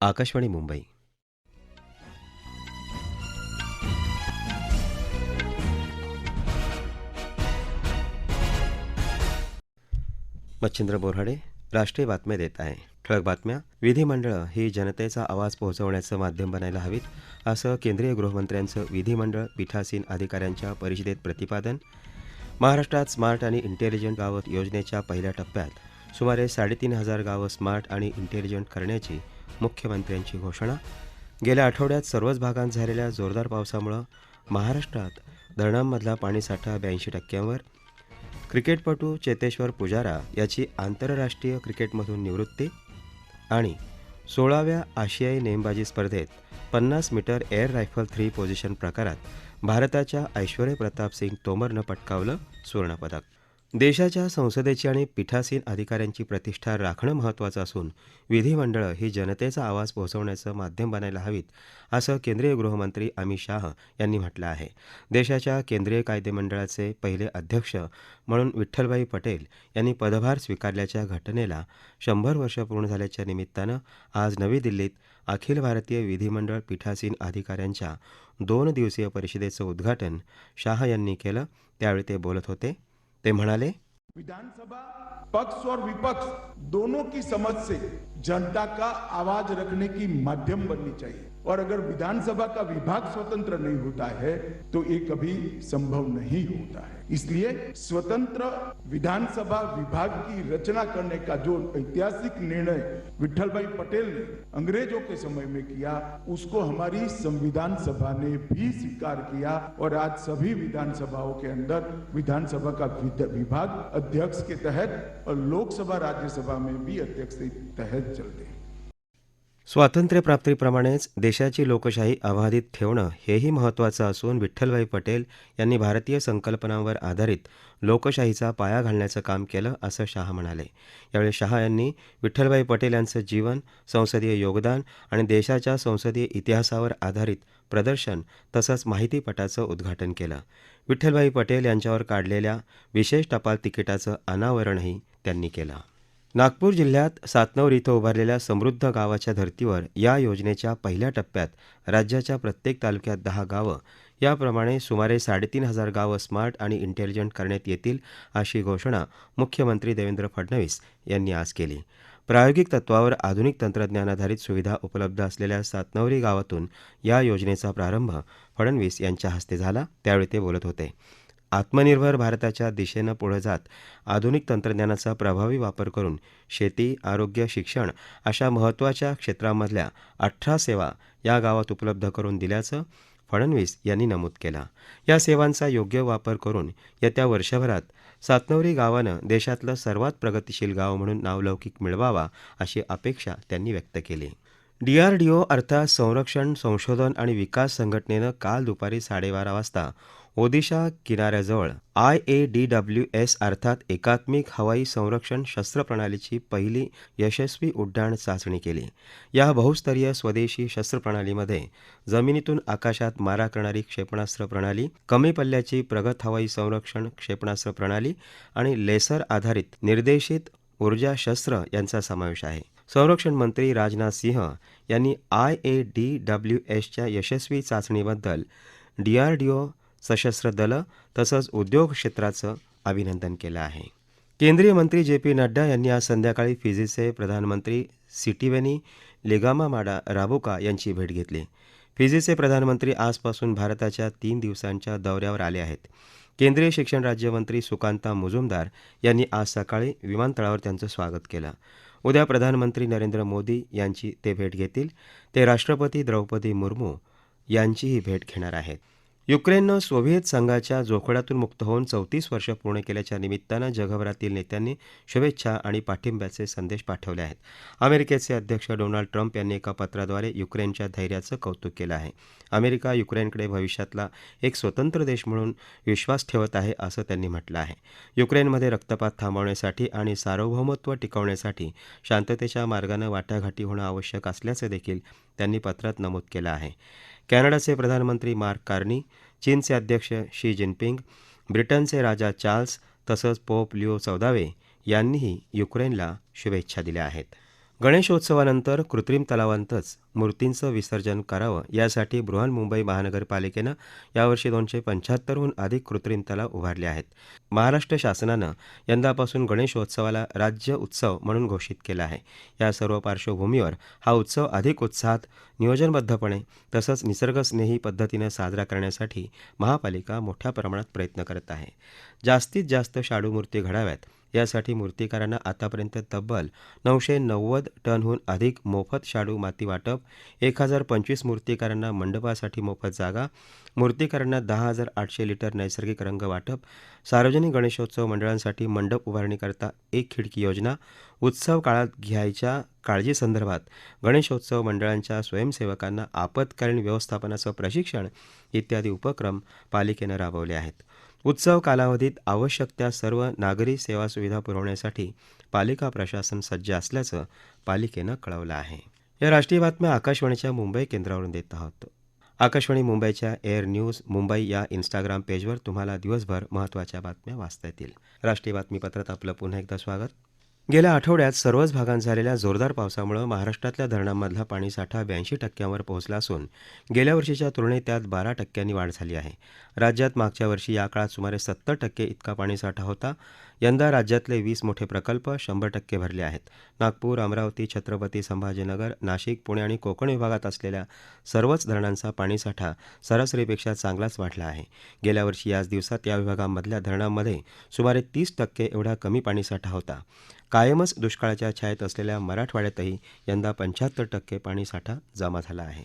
आकाशवाणी मुंबई. मच्छिंद्र बोराडे राष्ट्रीय बातम्या देत आहे. ठळक बातम्या. विधिमंडळं ही जनतेचा आवाज पोहोचवण्याचं माध्यम बनायला हवीत असं केंद्रीय गृहमंत्र्यांचं विधिमंडळ पीठासीन अधिकाऱ्यांच्या परिषदेत प्रतिपादन. महाराष्ट्रात स्मार्ट आणि इंटेलिजंट गावं योजनेच्या पहिल्या टप्प्यात सुमारे साडेतीन हजार गावं स्मार्ट आणि इंटेलिजंट करण्याची मुख्यमंत्र्यांची घोषणा. गेल्या आठवड्यात सर्वच भागांत झालेल्या जोरदार पावसामुळं महाराष्ट्रात धरणांमधला पाणीसाठा ब्याऐंशी टक्क्यांवर. क्रिकेटपटू चेतेश्वर पुजारा याची आंतरराष्ट्रीय क्रिकेटमधून निवृत्ती आणि सोळाव्या आशियाई नेमबाजी स्पर्धेत पन्नास metre air rifle three position प्रकारात भारताच्या ऐश्वर्य प्रताप सिंग तोमरनं पटकावलं सुवर्णपदक. देशाच्या संसदेची आणि पीठासीन अधिकाऱ्यांची प्रतिष्ठा राखणं महत्त्वाचं असून विधीमंडळं ही जनतेचा आवाज पोहोचवण्याचं माध्यम बनायला हवीत असं केंद्रीय गृहमंत्री अमित शाह यांनी म्हटलं आहे. देशाच्या केंद्रीय कायदेमंडळाचे पहिले अध्यक्ष म्हणून विठ्ठलभाई पटेल यांनी पदभार स्वीकारल्याच्या घटनेला शंभर वर्ष पूर्ण झाल्याच्या निमित्तानं आज नवी दिल्लीत अखिल भारतीय विधिमंडळ पीठासीन अधिकाऱ्यांच्या दोन दिवसीय परिषदेचं उद्घाटन शाह यांनी केलं. त्यावेळी ते बोलत होते. ते म्हणाले, विधानसभा, पक्ष और विपक्ष दोनों की समझ से जनता का आवाज़ रखने की माध्यम बननी चाहिए। और अगर विधानसभा का विभाग स्वतंत्र नहीं होता है तो ये कभी संभव नहीं होता है। इसलिए स्वतंत्र विधानसभा विभाग की रचना करने का जो ऐतिहासिक निर्णय विठल भाई पटेल ने अंग्रेज़ों के समय में किया, उसको हमारी संविधान सभा ने भी स्वीकार किया और आज सभी विधानसभाओं के अंदर विधानसभा का विभाग अध्यक्ष के तहत और लोकसभा राज्यसभा में भी अध्यक्ष के तहत चलते स्वातंत्र्यप्राप्तीप्रमाणेच देशाची लोकशाही अबाधित ठेवणं हेही महत्त्वाचं असून विठ्ठलभाई पटेल यांनी भारतीय संकल्पनांवर आधारित लोकशाहीचा पाया घालण्याचं काम केलं असं शाह म्हणाले. यावेळी शाह यांनी विठ्ठलभाई पटेल यांचं जीवन संसदीय योगदान आणि देशाच्या संसदीय इतिहासावर आधारित प्रदर्शन तसंच माहितीपटाचं उद्घाटन केलं. विठ्ठलभाई पटेल यांच्यावर काढलेल्या विशेष टपाल तिकिटाचं अनावरणही त्यांनी केलं. नागपूर जिल्ह्यात सातनवर इथं उभारलेल्या समृद्ध गावाच्या धर्तीवर या योजनेच्या पहिल्या टप्प्यात राज्याच्या प्रत्येक तालुक्यात दहा गावं याप्रमाणे सुमारे साडेतीन हजार गावं स्मार्ट आणि इंटेलिजंट करण्यात येतील अशी घोषणा मुख्यमंत्री देवेंद्र फडणवीस यांनी आज केली. प्रायोगिक तत्वावर आधुनिक तंत्रज्ञानाधारित सुविधा उपलब्ध असलेल्या सातनवरी गावातून या योजनेचा प्रारंभ फडणवीस यांच्या हस्ते झाला त्यावेळी ते बोलत होते. आत्मनिर्भर भारताच्या दिशेनं पुढं जात आधुनिक तंत्रज्ञानाचा प्रभावी वापर करून शेती आरोग्य शिक्षण अशा महत्त्वाच्या क्षेत्रांमधल्या अठरा सेवा या गावात उपलब्ध करून दिल्याचं फडणवीस यांनी नमूद केलं. या सेवांचा योग्य वापर करून येत्या वर्षभरात सातनवरी गावानं देशातलं सर्वात प्रगतिशील गाव म्हणून नावलौकिक मिळवावा अशी अपेक्षा त्यांनी व्यक्त केली. डीआरडीओ अर्थात संरक्षण संशोधन आणि विकास संघटनेनं काल दुपारी साडेबारा वाजता ओदिशा किनाऱ्याजवळ I A D W S अर्थात एकात्मिक हवाई संरक्षण शस्त्र प्रणालीची पहिली यशस्वी उड्डाण चाचणी केली. या बहुस्तरीय स्वदेशी शस्त्र प्रणालीमध्ये जमिनीतून आकाशात मारा करणारी क्षेपणास्त्र प्रणाली कमी पल्ल्याची प्रगत हवाई संरक्षण क्षेपणास्त्र प्रणाली आणि लेसर आधारित निर्देशित ऊर्जा शस्त्र यांचा समावेश आहे. संरक्षण मंत्री राजनाथ सिंह यांनी आय ए डी डब्ल्यू एसच्या यशस्वी चाचणीबद्दल डीआरडीओ सशस्त्र दलं तसंच उद्योग क्षेत्राचं अभिनंदन केलं आहे. केंद्रीय मंत्री जे पी नड्डा यांनी आज संध्याकाळी फिजीचे प्रधानमंत्री सिटीवेनी लिगामामाडा राबोका यांची भेट घेतली. फिजीचे प्रधानमंत्री आजपासून भारताच्या तीन दिवसांच्या दौऱ्यावर आले आहेत. केंद्रीय शिक्षण राज्यमंत्री सुकांता मुजुमदार यांनी आज सकाळी विमानतळावर त्यांचं स्वागत केलं. उद्या प्रधानमंत्री नरेंद्र मोदी यांची ते भेट घेतील. ते राष्ट्रपती द्रौपदी मुर्मू यांचीही भेट घेणार आहेत. युक्रेननं सोव्हिएत संघाच्या जोखडातून मुक्त होऊन चौतीस वर्ष पूर्ण केल्याच्या निमित्तानं जगभरातील नेत्यांनी शुभेच्छा आणि पाठिंब्याचे संदेश पाठवले आहेत. अमेरिकेचे अध्यक्ष डोनाल्ड ट्रम्प यांनी एका पत्राद्वारे युक्रेनच्या धैर्याचं कौतुक केलं आहे. अमेरिका युक्रेनकडे भविष्यातला एक स्वतंत्र देश म्हणून विश्वास ठेवत आहे असं त्यांनी म्हटलं आहे. युक्रेनमध्ये रक्तपात थांबवण्यासाठी आणि सार्वभौमत्व टिकवण्यासाठी शांततेच्या मार्गानं वाटाघाटी होणं आवश्यक असल्याचं देखील त्यांनी पत्रात नमूद केलं आहे. कॅनडाचे प्रधानमंत्री मार्क कार्नी चीनचे अध्यक्ष शी जिनपिंग ब्रिटनचे राजा चार्ल्स तसंच पोप लिओ चौदावे यांनीही युक्रेनला शुभेच्छा दिल्या आहेत. गणेशोत्सवानंतर कृत्रिम तलावांतच मूर्तींचं विसर्जन करावं यासाठी बृहन्मुंबई महानगरपालिकेनं यावर्षी दोनशे पंच्याहत्तरहून अधिक कृत्रिम तलाव उभारले आहेत. महाराष्ट्र शासनानं यंदापासून गणेशोत्सवाला राज्य उत्सव म्हणून घोषित केला आहे. या सर्व पार्श्वभूमीवर हा उत्सव अधिक उत्साहात नियोजनबद्धपणे तसंच निसर्गस्नेही पद्धतीनं साजरा करण्यासाठी महापालिका मोठ्या प्रमाणात प्रयत्न करत आहे. जास्तीत जास्त शाडू मूर्ती घडाव्यात यासाठी मूर्तिकारांना आतापर्यंत तब्बल नऊशे नव्वद टनहून अधिक मोफत शाडू माती वाटप एक हजार पंचवीस मूर्तिकारांना मंडपासाठी मोफत जागा मूर्तिकारांना दहा हजार आठशे लिटर नैसर्गिक रंग वाटप सार्वजनिक गणेशोत्सव मंडळांसाठी मंडप उभारणीकरता एक खिडकी योजना उत्सव काळात घ्यायच्या काळजीसंदर्भात गणेशोत्सव मंडळांच्या स्वयंसेवकांना आपत्कालीन व्यवस्थापनाचं प्रशिक्षण इत्यादी उपक्रम पालिकेनं राबवले आहेत. उत्सव कालावधीत आवश्यक त्या सर्व नागरी सेवा सुविधा पुरवण्यासाठी पालिका प्रशासन सज्ज असल्याचं पालिकेनं कळवलं आहे. या राष्ट्रीय बातम्या आकाशवाणीच्या मुंबई केंद्रावरून देत आहोत. आकाशवाणी मुंबईच्या एअर न्यूज मुंबई या इंस्टाग्राम पेजवर तुम्हाला दिवसभर महत्त्वाच्या बातम्या वाचता येतील. राष्ट्रीय बातमीपत्रात आपलं पुन्हा एकदा स्वागत. गेल्या आठवड्यात सर्वच भागांत झालेल्या जोरदार पावसामुळे महाराष्ट्रातल्या धरणांमधला पाणीसाठा ब्याऐंशी टक्क्यांवर पोहोचला असून गेल्या वर्षीच्या तुलनेत त्यात बारा टक्क्यांनी वाढ झाली आहे. राज्यात मागच्या वर्षी या काळात सुमारे सत्तर टक्के इतका पाणीसाठा होता. यंदा राज्यातले वीस मोठे प्रकल्प शंभर टक्के भरले आहेत. नागपूर अमरावती छत्रपती संभाजीनगर नाशिक पुणे आणि कोकण विभागात असलेल्या सर्वच धरणांचा पाणीसाठा सरासरीपेक्षा चांगलाच वाढला आहे. गेल्या वर्षी याच दिवसात या विभागांमधल्या धरणांमध्ये सुमारे तीस टक्के एवढा कमी पाणीसाठा होता. कायमच दुष्काळाच्या छायेत असलेल्या मराठवाड्यातही यंदा पंच्याहत्तर टक्के पाणीसाठा जमा झाला आहे.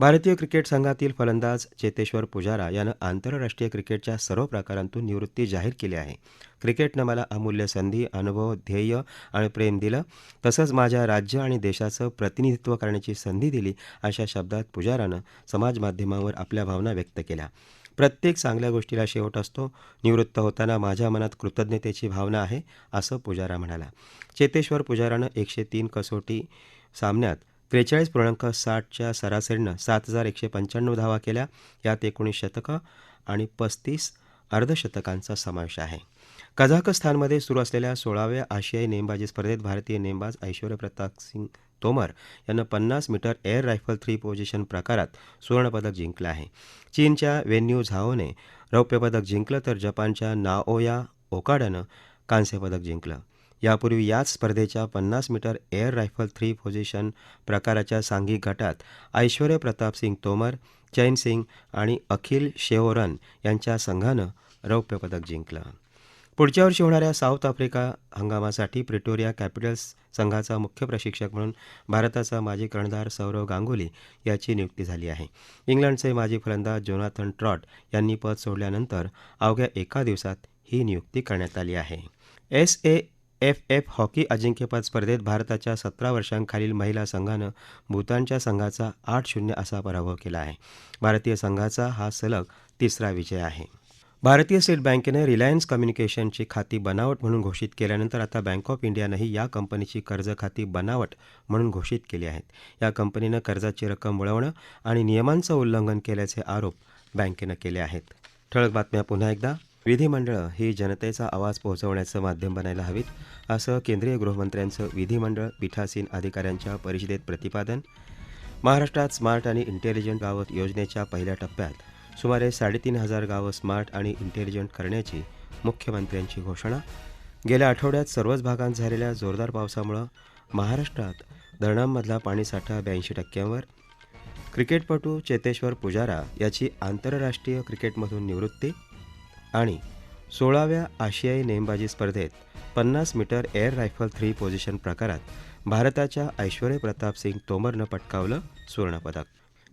भारतीय क्रिकेट संघातील फलंदाज चेतेश्वर पुजारा यानं आंतरराष्ट्रीय क्रिकेटच्या सर्व प्रकारांतून निवृत्ती जाहीर केली आहे. क्रिकेटनं मला अमूल्य संधी अनुभव ध्येय आणि प्रेम दिलं. तसंच माझ्या राज्य आणि देशाचं प्रतिनिधित्व करण्याची संधी दिली अशा शब्दात पुजारानं समाजमाध्यमांवर आपल्या भावना व्यक्त केल्या. प्रत्येक चांगल्या गोष्टीला शेवट असतो. निवृत्त होताना माझ्या मनात कृतज्ञतेची भावना आहे असं पुजारा म्हणाला. चेतेश्वर पुजारानं एकशे तीन कसोटी सामन्यात त्रेचाळीस पूर्णांक साठच्या सरासरीनं सात हजार एकशे पंच्याण्णव धावा केल्या. यात एकोणीस शतकं आणि पस्तीस अर्धशतकांचा समावेश आहे. कझाकस्तानमध्ये सुरू असलेल्या सोळाव्या आशियाई नेमबाजी स्पर्धेत भारतीय नेमबाज ऐश्वर्य प्रताप सिंग तोमर यानं पन्नास metre air rifle three position प्रकारात सुवर्णपदक जिंकलं आहे. चीनच्या वेन्यू झाओने रौप्यपदक जिंकलं तर जपानच्या नाओया ओकाडानं कांस्यपदक जिंकलं. यापूर्वी याच स्पर्धेच्या पन्नास metre air rifle three position प्रकाराच्या सांघिक गटात ऐश्वर्य प्रताप सिंग तोमर चैन सिंग आणि अखिल शेओरन यांच्या संघानं रौप्यपदक जिंकलं. पुढच्या वर्षी होणाऱ्या साऊथ आफ्रिका हंगामासाठी प्रिटोरिया कॅपिटल्स संघाचा मुख्य प्रशिक्षक म्हणून भारताचा माजी कर्णधार सौरव गांगुली याची नियुक्ती झाली आहे. इंग्लंडचे माजी फलंदाज जोनाथन ट्रॉट यांनी पद सोडल्यानंतर अवघ्या एका दिवसात ही नियुक्ती करण्यात आली आहे. S A F F hockey अजिंक्यपद स्पर्धेत भारताच्या सतरा वर्षांखालील महिला संघानं भूतानच्या संघाचा आठ शून्य असा पराभव केला आहे. भारतीय संघाचा हा सलग तिसरा विजय आहे. भारतीय स्टेट बँकेनं रिलायन्स कम्युनिकेशनची खाती बनावट म्हणून घोषित केल्यानंतर आता बँक ऑफ इंडियानंही या कंपनीची कर्ज खाती बनावट म्हणून घोषित केली आहेत. या कंपनीनं कर्जाची रक्कम वळवणं आणि नियमांचं उल्लंघन केल्याचे आरोप बँकेनं केले आहेत. ठळक बातम्या पुन्हा एकदा. विधिमंडळं ही जनतेचा आवाज पोहोचवण्याचं माध्यम बनायला हवीत असं केंद्रीय गृहमंत्र्यांचं विधिमंडळ पीठासीन अधिकाऱ्यांच्या परिषदेत प्रतिपादन. महाराष्ट्रात स्मार्ट आणि इंटेलिजंट गावं योजनेच्या पहिल्या टप्प्यात सुमारे साडेतीन हजार गावं स्मार्ट आणि इंटेलिजंट करण्याची मुख्यमंत्र्यांची घोषणा. गेल्या आठवड्यात सर्वच भागांत झालेल्या जोरदार पावसामुळं महाराष्ट्रात धरणांमधला पाणीसाठा ब्याऐंशी टक्क्यांवर. क्रिकेटपटू चेतेश्वर पुजारा याची आंतरराष्ट्रीय क्रिकेटमधून निवृत्ती आणि सोळाव्या आशियाई नेमबाजी स्पर्धेत पन्नास metre air rifle three position प्रकारात भारताच्या ऐश्वर्य प्रताप सिंग तोमरनं पटकावलं सुवर्णपदक.